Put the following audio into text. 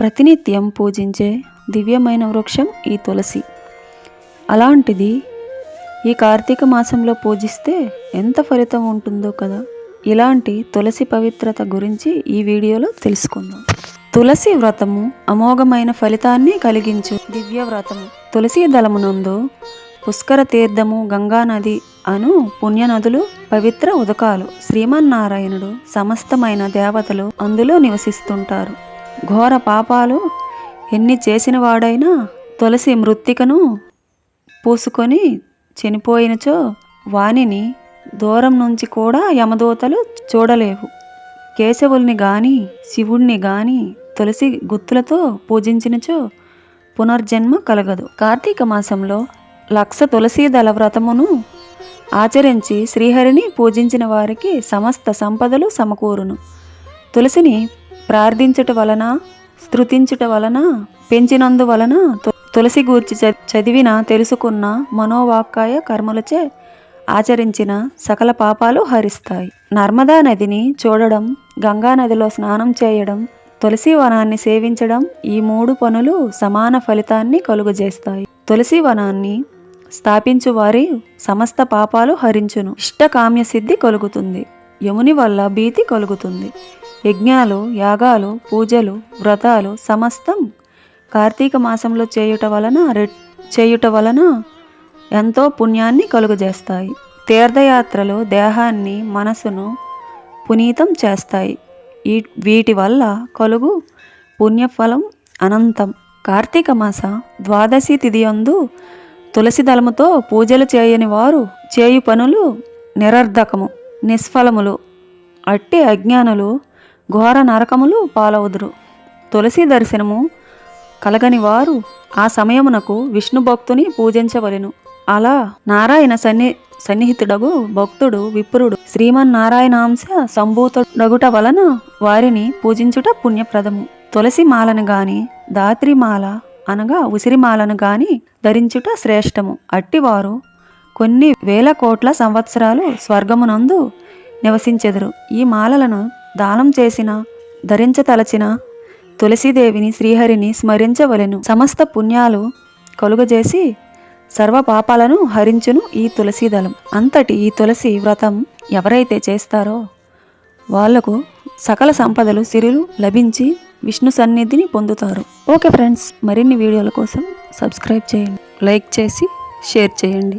ప్రతినిత్యం పూజించే దివ్యమైన వృక్షం ఈ తులసి. అలాంటిది ఈ కార్తీక మాసంలో పూజిస్తే ఎంత ఫలితం ఉంటుందో కదా? ఇలాంటి తులసి పవిత్రత గురించి ఈ వీడియోలో తెలుసుకుందాం. తులసి వ్రతము అమోఘమైన ఫలితాన్ని కలిగించు. దివ్య వ్రతము తులసి దళమునందు పుష్కర తీర్థము గంగా నది అను పుణ్యనదులు పవిత్ర ఉదకాలు శ్రీమన్నారాయణుడు సమస్తమైన దేవతలు అందులో నివసిస్తుంటారు. ఘోర పాపాలు ఎన్ని చేసినవాడైనా తులసి మృత్తికను పూసుకొని చనిపోయినచో వానిని దూరం నుంచి కూడా యమదూతలు చూడలేవు. కేశవుల్ని గాని శివుణ్ణి గాని తులసి గుత్తులతో పూజించినచో పునర్జన్మ కలగదు. కార్తీక మాసంలో లక్ష తులసి దళ వ్రతమును ఆచరించి శ్రీహరిని పూజించిన వారికి సమస్త సంపదలు సమకూరును. తులసిని ప్రార్థించుట వలన స్తుతించుట వలన పెంచినందు వలన తు- తులసి గూర్చి చ- చదివిన తెలుసుకున్న మనోవాక్కాయ కర్మలచే ఆచరించిన సకల పాపాలు హరిస్తాయి. నర్మదా నదిని చూడడం గంగా నదిలో స్నానం చేయడం తులసి వనాన్ని సేవించడం ఈ మూడు పనులు సమాన ఫలితాన్ని కలుగజేస్తాయి. తులసి వనాన్ని స్థాపించు వారి సమస్త పాపాలు హరించును. ఇష్టకామ్య సిద్ధి కలుగుతుంది. యముని వల్ల భీతి కలుగుతుంది. యజ్ఞాలు యాగాలు పూజలు వ్రతాలు సమస్తం కార్తీక మాసంలో చేయుట వలన రె- చేయుట వలన ఎంతో పుణ్యాన్ని కలుగజేస్తాయి. తీర్థయాత్రలు దేహాన్ని మనసును పునీతం చేస్తాయి. ఈ వీటి వల్ల కలుగు పుణ్యఫలం అనంతం. కార్తీక మాస ద్వాదశి తిథియందు తులసి దళముతో పూజలు చేయని వారు చేయు పనులు నిరర్ధకము నిష్ఫలములు అట్టి అజ్ఞానులు ఘోర నరకములు పాలవుదురు. తులసి దర్శనము కలగని వారు ఆ సమయమునకు విష్ణు భక్తుని పూజించవలెను. అలా నారాయణ సన్ని సన్నిహితుడగు భక్తుడు విప్రుడు శ్రీమన్నారాయణాంశ సంభూతుడగుట వలన వారిని పూజించుట పుణ్యప్రదము. తులసి మాలను గాని దాత్రిమాల అనగా ఉసిరిమాలను గాని ధరించుట శ్రేష్టము. అట్టివారు కొన్ని వేల కోట్ల సంవత్సరాలు స్వర్గమునందు నివసించెదరు. ఈ మాలలను దానం చేసిన ధరించతలచిన తులసీదేవిని శ్రీహరిని స్మరించవలెను. సమస్త పుణ్యాలు కలుగజేసి సర్వ పాపాలను హరించును ఈ తులసి దళం. అంతటి ఈ తులసి వ్రతం ఎవరైతే చేస్తారో వాళ్ళకు సకల సంపదలు సిరులు లభించి విష్ణు సన్నిధిని పొందుతారు. ఓకే ఫ్రెండ్స్ మరిన్ని వీడియోల కోసం సబ్స్క్రైబ్ చేయండి. లైక్ చేసి షేర్ చేయండి.